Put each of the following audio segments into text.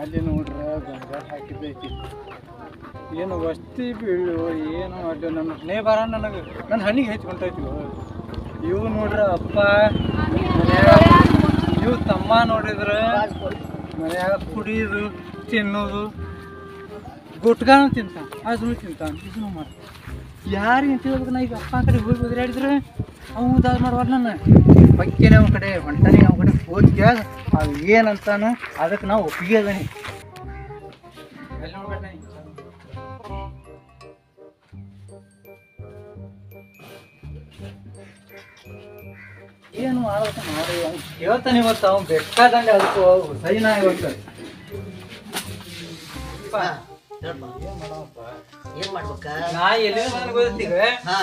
ಅಲ್ಲಿ ನೋಡ್ರ ಗಂಗಾಳ ಹಾಕಿದ್ದೈತಿ ಏನು ವಸ್ತಿ ಬೀಳು, ಏನು ಅಲ್ಲಿ ನನ್ನ ಹಣೆ ಬರ ನನಗೆ, ನನ್ನ ಹಣ್ಣಿಗೆ ಹೆಚ್ಕೊಂಡೈತಿ ಇವು ನೋಡ್ರ ಅಪ್ಪ ಇವು ತಮ್ಮ ನೋಡಿದ್ರೆ, ಮನ್ಯಾಗ ಕುಡಿಯೋದು ತಿನ್ನೋದು, ಗುಟ್ಗಾನು ತಿಂತ ಅದನ್ನು ತಿಂತ ಇದನ್ನು ಮಾಡ ಯಾರಿಗೆ ಅಂತ ನಾ ಈಗ ಅಪ್ಪ ಕಡೆ ಹೋಗಿ ಬದಲಾಡಿದ್ರೆ ಅವ್ನು ಅದು ಮಾಡುವ ನನ್ನ. ಬಕ್ಕಿನ ಕಡೆ ಹೊಂಟನೇ ಅವ್ನ ಕಡೆ ಹೋಗಿ ಅವು ಏನಂತಾನು ಅದಕ್ಕೆ ನಾವು ಒಪ್ಪಿಗೆ ಅದನಿ? ಏನು ಮಾಡ್ಬೇಕು ಮಾಡಿ ಅವ್ನು ಕೇಳ್ತಾನೆ ಇವತ್ತು ಅವ್ನು ಬೇಕಾದಂಗೆ ಅದಕ್ಕೂ ಸೈನ ಇವತ್ತು. ಏನ್ ಮಾಡ್ಬೇಕ? ನಾ ಎಲ್ಲಿ ಗೊತ್ತೀಗ ಹಾ.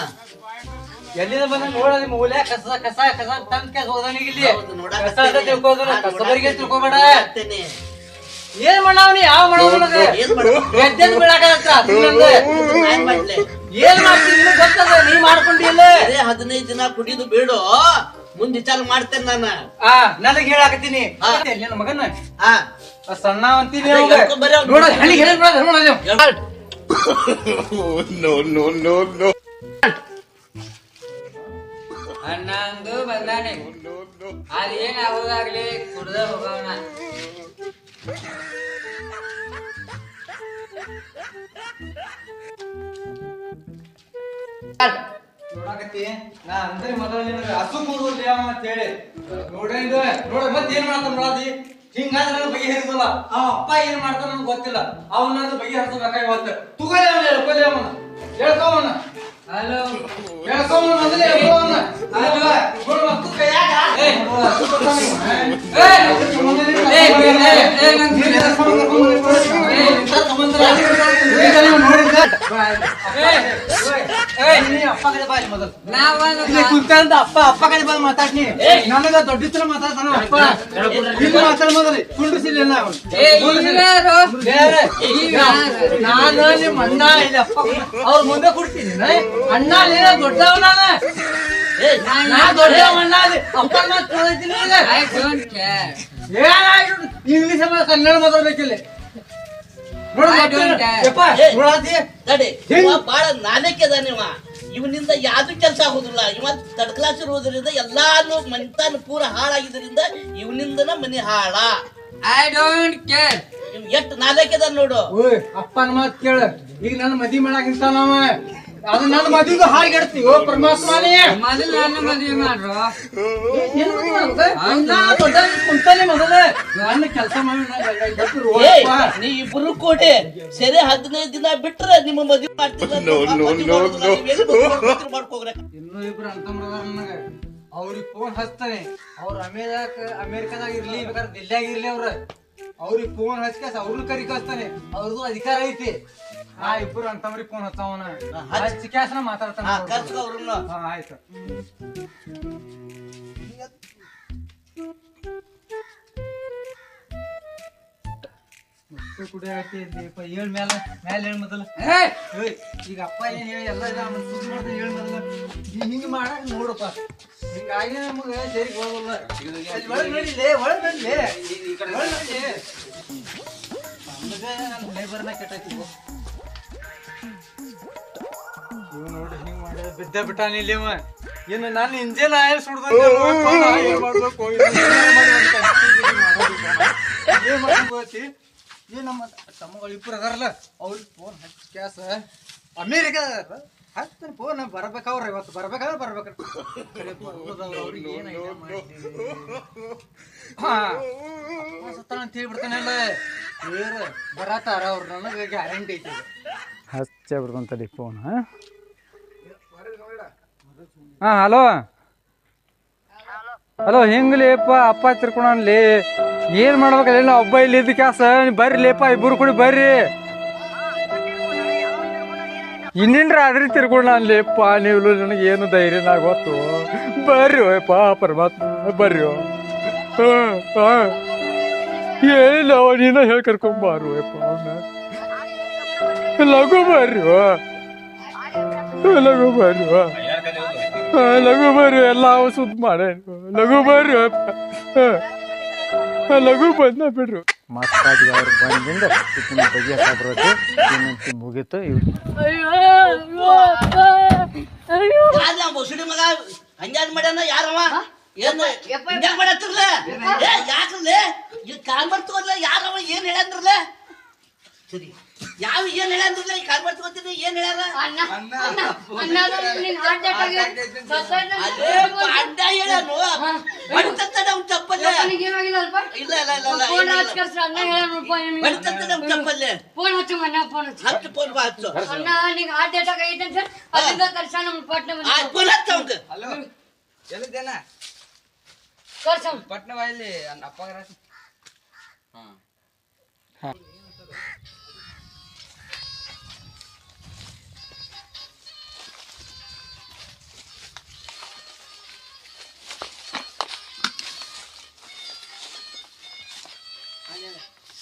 ಎಲ್ಲಿಂದ ಬಂದ ನೋಡೋದಿ ಮೂಲೆ ಕಸ ಕಸ ಕಸ ತಂದ್ ಕೆಸ ಹೋದನಿಗೆ ಇಲ್ಲಿ. ಕಸ ಅಂತ ಕಸಬರಿಗೆ ತಿಳ್ಕೊಬೇಡ. ಏನ್ ಮಾಡವ್ನಿ ಯಾವ ಮಾಡ್ಬೇಕು? ಎದ್ದೆದ್ ನಾ ಏನ್ ಮಾಡ್ತೀನಿ ನಿನಗ್ ಗೊತ್ತದ? ನೀ ಮಾಡ್ಕೊಂಡಿಲ್ಲ ಹದಿನೈದು ದಿನ ಕುಡಿದು ಬೇಡು. ಮುಂದ್ ವಿಚಾರ ಮಾಡ್ತೇನೆ ನಾನು. ಆ ನನಗ್ ಹೇಳಾಕತ್ತೀನಿ. ನನ್ನ ಮಗನ? ಹಾ ಆ ಸಣ್ಣ ಅಂತೀನಿ ಬರ್ರಿ ಅವ್ನ್ ನೋ ಹೇಳಿ ಬಿಡೋದು, ನೋಡು ನೀವು. ಅಣ್ಣಂದು ಬಂದಾನೆ. ಅದೇನ್ ಆಗೋದಾಗ್ಲಿ ಕುಡ್ದ ಹೋಗೋಣ. ನೋಡಕತ್ತಿ, ನಾ ಅಂದ್ರೆ ಅಂತ ಹೇಳಿ. ನೋಡ, ಮತ್ತೆ ಏನ್ ಹಿಂಗಾದ್ರೆ ಬಗೆ ಹರಿಸಲ್ಲ ಅಪ್ಪ ಏನ್ ಮಾಡ್ತಾನ ಗೊತ್ತಿಲ್ಲ. ಅವನ ಬಗೆ ಹರಿಸಬೇಕಾಗಿ ಇವತ್ತು ತುಗಲೇ ಹಲೋ ಹೇಳ್ಕೊವನ ಮೊದಲೇ ಹೇಳ್ಕೊವನ ಹಲೋ. ನೋಡು ಮತ್ತು ಕೈಯಾಗ ಏ. ನೋಡು, ಹಸು ಕೊಡ್ತಾನೆ ಇವ. ಏ. ಅದಕ್ಕೆ ಮೊದಲೇ ನೀನು ಏ, ಕರ್ಕೊಂಡ್ ಏ, ಏ, ಅಪ್ಪ ಅಪ್ಪ ಬಂದು ನನಗ ದೊಡ್ಡ ಮಾತಾಡ್ತಾನ ಅಪ್ಪ ಮಾತಾಡ ಮೊದಲು ಇವ್ರ್ಯಾರು? ನಾನು ಅಣ್ಣ ಅಪ್ಪ ಅವ್ರ ಅಣ್ಣ ನಾ. ಅಪ್ಪ ಇಂಗ್ಲಿಷ್ ಕನ್ನಡ ಮಾತಾಡ್ಬೇಕಿಲ್ಲ ಬಾಳ ನಾನಕ್ಕೆದ ನೀವ ಇವನಿಂದ ಯಾವ್ದು ಕೆಲಸ ಆಗುದಿಲ್ಲ. ಇವ ತರ್ಡ್ ಕ್ಲಾಸ್ ಇರುವುದರಿಂದ ಎಲ್ಲಾನು ಮನಿತಾನು ಪೂರ ಹಾಳಾಗಿದ್ರಿಂದ ಇವನಿಂದನ ಮನಿ ಹಾಳ. ಐ ಡೋಂಟ್ ಕೇರ್ ಎಷ್ಟು ನಾಲೇಕೆದ ನೋಡು. ಅಪ್ಪನ ಮಾತು ಕೇಳ. ಈಗ ನನ್ನ ಮದಿ ಮಾಡಾಕಿಂತ ನಾವ ಅದು ನನ್ನ ಮದಿಗೂ ಹಾರಿಗೆಡ್ತೀವಿ ಓ ಪರಮಾತ್ಮನೇ. ಮೊದಲು ನನ್ನ ಮದುವೆ ಮಾಡ್ರು. ಏನ್ ಮದ್ವೆ ಮಾಡ್ಬೇಕು? ನಾ ದೊಡ್ಡ ಕುಂತಾನೆ ಮೊದಲ ನನ್ನ ಕೆಲಸ ಮಾಡಿ ಏಯ್ ನೀ ಇಬ್ರು ಕೋಟೆ ಸರಿ ಹದಿನೈದು ದಿನ ಬಿಟ್ರೆ ನಿಮ್ಮ ಮದ್ವೆ ಮಾಡ್ಕೋಗ್ರೆ. ಇನ್ನೂ ಇಬ್ರು ಅಂತ ನನಗ. ಅವ್ರಿಗೆ ಫೋನ್ ಹಚ್ತಾನೆ ಅವ್ರ ಅಮೇರಿಕ ಅಮೇರಿಕಾದಾಗ ಇರ್ಲಿ ಬೇಕಾದ್ರೆ ದಿಲ್ಲಿಯಾಗ ಇರ್ಲಿ ಅವ್ರ. ಅವ್ರಿಗೆ ಫೋನ್ ಹಚ್ಕಾಸ ಅವ್ರನ್ನ ಕರಿ ಕಳಿಸ್ತಾನೆ ಅವ್ರದ್ದು ಅಧಿಕಾರ ಐತಿ. ಆ ಅಂತವ್ರಿಗೆ ಫೋನ್ ಹಚ್ಚವನ ಹಚ್ಚಿ. ಕ್ಯಾಶ್ನ ಮಾತಾಡ್ತಾನ ಅವರು ಅವ್ರನ್ನ. ಹಾ ಆಯ್ತು. ಮಸ್ತ್ ಕುಡಿಯಾಕತ್ತಿ ದೀಪ ಹೇಳ್ ಮ್ಯಾಲ ಮ್ಯಾಲ ಹೇಳ್ ಮೊದಲ. ಈಗ ಅಪ್ಪ ಏನ್ ಹೇಳಿ ಎಲ್ಲ ಸುದ್ದಿ ಮಾಡ್ದೆ ಹೇಳ್ ಮೊದಲ. ಹಿಂಗ್ ಮಾಡಾಕ ನೋಡಪ್ಪ. ಹಿಂಗಾಗಿ ನಮಗೆ ಸರಿ ಹೋಗಲ್ಲ. ಒಳಗ್ ನಡಿಲೇ ಒಳಗ್ ನಡಿಲೇ ಒಳಗ್ ನಡಿಲೇ ನಮ್ಗೆ ನನ್ನ ಲೇಬರ್ನ ಕೆಟ್ಟೈತಿ ಬಿದ್ದ ಬಿಟ್ಟಾನ ಇಲ್ಲಿ ಇನ್ನು ಏನು ನಾನು ಇಂಜಿನ್ ಆಯಲ್ ಸುಡ್ದ ಏ ಮಾಡ್ಬೇಕು ಏನ್ ಮಾಡ್ಬೇಕು ಏನ್ ನಮ್ಮ ತಮ್ಮಗಳು ಇಬ್ಬರು ಅದಾರಲ್ಲ ಅವ್ರಿಗೆ ಫೋನ್ ಹಚ್ಚಿ ಕ್ಯಾಸ ಅಮೇರಿಕ ಹಚ್ತಾನೆ ಫೋನ್ ಬರ್ಬೇಕವ್ರ ಇವತ್ತು ಬರ್ಬೇಕಾದ್ರೆ ಬರ್ಬೇಕು ಅವ್ರಿಗೆ ಏನು ಸತ್ತಾನ ಅಂತ ಹೇಳ್ಬಿಡ್ತಾನಲ್ಲ ಬೇರೆ ಬರತಾರ ಅವ್ರು ನನಗೆ ಗ್ಯಾರಂಟಿ ಐತಿ. ಹಚ್ಚ ಬಿಡ್ತಂತಲ್ಲಿ ಫೋನ್ ಹಾಂ. ಹಾಂ, ಹಲೋ. ಹಲೋ ಲೇಪ ಅಪ್ಪ ತಿರ್ಕೊಳನ್ಲಿ? ಏನ್ ಮಾಡ್ಬೇಕಲ್ಲ ಒಬ್ಬ ಇಲ್ಲಿ ಇದ್ದ ಕ್ಯಾಸ ಬರ್ರಿ ಲೇಪ ಇಬ್ಬರು ಕೂಡಿ ಬರ್ರಿ. ಇನ್ನೇನ್ರ ಆದ್ರಿ ತಿರ್ಕೊಂಡ್ಲೇಪ್ಪ ನೀವು ನನಗೆ ಏನು ಧೈರ್ಯ ನಾ ಗೊತ್ತು. ಬರ್ರಿ ಓಯಪ್ಪ ಪರಮಾತ್ಮ, ಬರ್ರಿ ಏನಿಲ್ಲ ನೀನ ಹೇಳಿ ಕರ್ಕೊಂಬಾರು ಅವನ ಲಘು ಬರ್ರಿ ಲಘು ಬರ್ರಿ ಲಘು ಬರ್ರಿ ಎಲ್ಲ ಅವ ಸುದ್ದಿ ಮಾಡೇನು ಲಘು ಬರ್ರಿ ಅಪ್ಪ ಹಾ. ಹಾ, ಲಘು ಬಂದ ಬಿಡ್ರಿ. ಮಾತಾಡಿ ಅವ್ರು ಬಂದಿಂದ ಇದನ್ನ ಬರುತ್ತೆ ಮುಗೀತು. ಇವ್ ಮುಸುಡಿ ಮಗ? ಮಾಡ್ಯಾನ ಯಾರವ? ಏನ್ ಮಾಡತ್ತಿರ್ಲ ಏ ಇದು ಯಾರವ? ಏನು ಸರಿ. ಯಾವ ಏನ್ ಹೇಳ ಈ ಕಾರ್ ತಗೋತೀನಿ ಏನ್ ಅದೇ ಅಡ್ಡ ಹೇಳನು ಬಡ್ತತ್ತ ನಮ್ ಅಲ್ಪ? ಇಲ್ಲ ಇಲ್ಲ ಇಲ್ಲ ಫೋನ್ ನಮ್ ಹಚ್ಚು ಮನ್ನ ಫೋನ್ ಹಚ್ಚು. ಹತ್ತು ಫೋನ್ ಬಾ ಹಚ್ಚು. ಅಣ್ಣ ನಿಂಗೆ ಹಾರ್ಟ್ ಅಟ್ಯಾಕ್ ಐತೆ ಅಂತ ಅಲ್ಲಿಂದ ಕರ್ಸ ನಮ್ ಪಟ್ನ ಆ ಫೋನ್ ಹಚ್ಚ ಅವಂಗ ಹಲೋ ಎಲ್ಲಿದ್ದೇನ? ಕರ್ಸ. ಪಟ್ನ ಬಾಯಲ್ಲಿ ಅಪ್ಪಗರ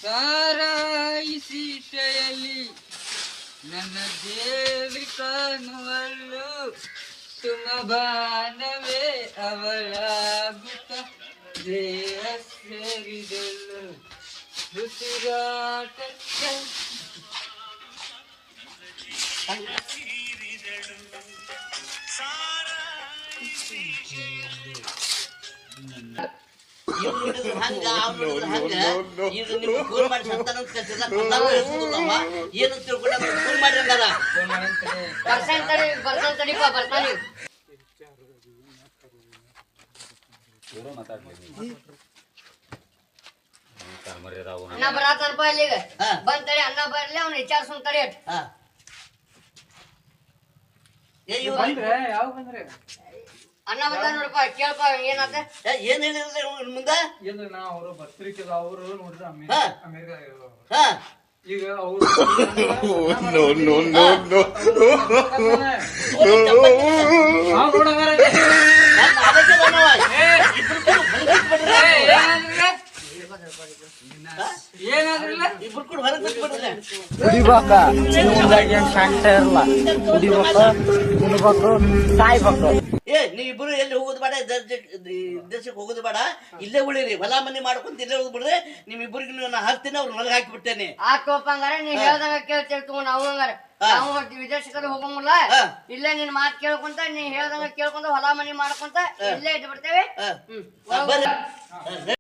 ಸಾರಾಯಿ ಸೀಟೆಯಲ್ಲಿ ನನ್ನ ದೇವಿ ಕಾಣುವಳು. ತುಮ ಬಾನವೇ ಅವಳಾಗುತ್ತ ದೇಹ ಸೇರಿದಳು ಉಸಿರಾಟಕ್ಕೆ ಇವ್ನು ನೋಡಿದ್ರೆ ಹಂಗ ಅವ್ನು ನೋಡಿದ್ರೆ ಹಂಗ ಈಗ ನಿಮ್ಗೆ ಫೋನ್ ಮಾಡಿ ಸಂತಾನ ಅಂತ ಕಳ್ಸಿಲ್ಲ ಕೊಂದಾನು ಹೇಳ್ಸುದಿಲ್ಲಮ್ಮ ಏನು ತಿಳ್ಕೊಂಡ ಫೋನ್ ಮಾಡಿ ಅಂದಾರ ಫೋನ್ ಮಾಡಂತಲೇ ಬರ್ತಾನೆ ತಡಿ ಬರ್ತಾನೆ ತಡಿಪ್ಪ ಬರ್ತಾನೆ ಅಣ್ಣ ಬರಾತನಪ್ಪ ಇಲ್ಲಿಗೆ ಹಾ. ಬಂದ್ ತಡಿ ಅಣ್ಣ ಬರ್ಲಿ ಅವ್ನ ವಿಚಾರ್ಸೋನ್ ತಡಿ ಅಟ್ ಹಾ. ಏ ಇವ್ರು ಬಂದ್ರೆ ಯಾವ ಬಂದ್ರೆ ಅಣ್ಣ ಬಂದ ನೋಡಪ್ಪ ಕೇಳಪ್ಪ ಏನಾತ? ಏ, ಏನ್ ಹೇಳಿದ್ರೆ ಮುಂದೆ? ಇಲ್ಲ ನಾ ಅವರು ಪತ್ರಿಕೆ ಅವರು ನೋಡ್ರಿ ಹಾ. ಅಮೇರಿಕಾ ಅಮೇರಿಕಾ ಹಾ. ಈಗ ಅವರು ಕೂಡ ಹೊರಗ್ ಬಿಟ್ಬಿಡ್ರಿ. ಏನಾದ್ರಲ್ಲ ಇಬ್ರು ಕೂಡ ಹೊರಗ್. ಕುಡಿಬೇಕ ಏನ್ ಶಾಂತ ಇರಲ್ಲ ಕುಡಿಬೇಕು ತಿನ್ಬೇಕು ಸಾಯ್ಬೇಕು ಏ ನೀ ಇಬ್ರು ಎಲ್ಲಿ ಹೋಗೋದು ಬೇಡ? ದೇಶಕ್ಕೆ ಹೋಗೋದು ಬೇಡ. ಇಲ್ಲೇ ಉಳಿರಿ. ಹೊಲ ಮನೆ ಮಾಡ್ಕೊಂತ ಇಲ್ಲೇ ಹೋಗ್ಬಿಡ್ರೆ ನಿಮ್ ಇಬ್ಬರಿಗೆ ನಾ ಹಾಕ್ತೀನಿ ಅವ್ರು ಹೊರಗೆ ಹಾಕಿ ಆ ಹಂಗಾರ ನೀ ಹೇಳ್ದಂಗ ಕೇಳ್ತೇವೆ ತಗೋ ನಾವು ಹಂಗಾರ. ನಾವು ವಿದೇಶಕ್ಕೆ ಹೋಗಂಗಿಲ್ಲ. ಇಲ್ಲೇ ನಿನ್ ಮಾತ್ ಕೇಳ್ಕೊಂತ ನೀ ಹೇಳ್ದಂಗ ಕೇಳ್ಕೊಂತ ಹೊಲ ಮನಿ ಮಾಡ್ಕೊಂತ ಇಲ್ಲೇ ಇಟ್ಟು ಬಿಡ್ತೇವೆ ಹ್ಮ್. ಬರ್ರಿ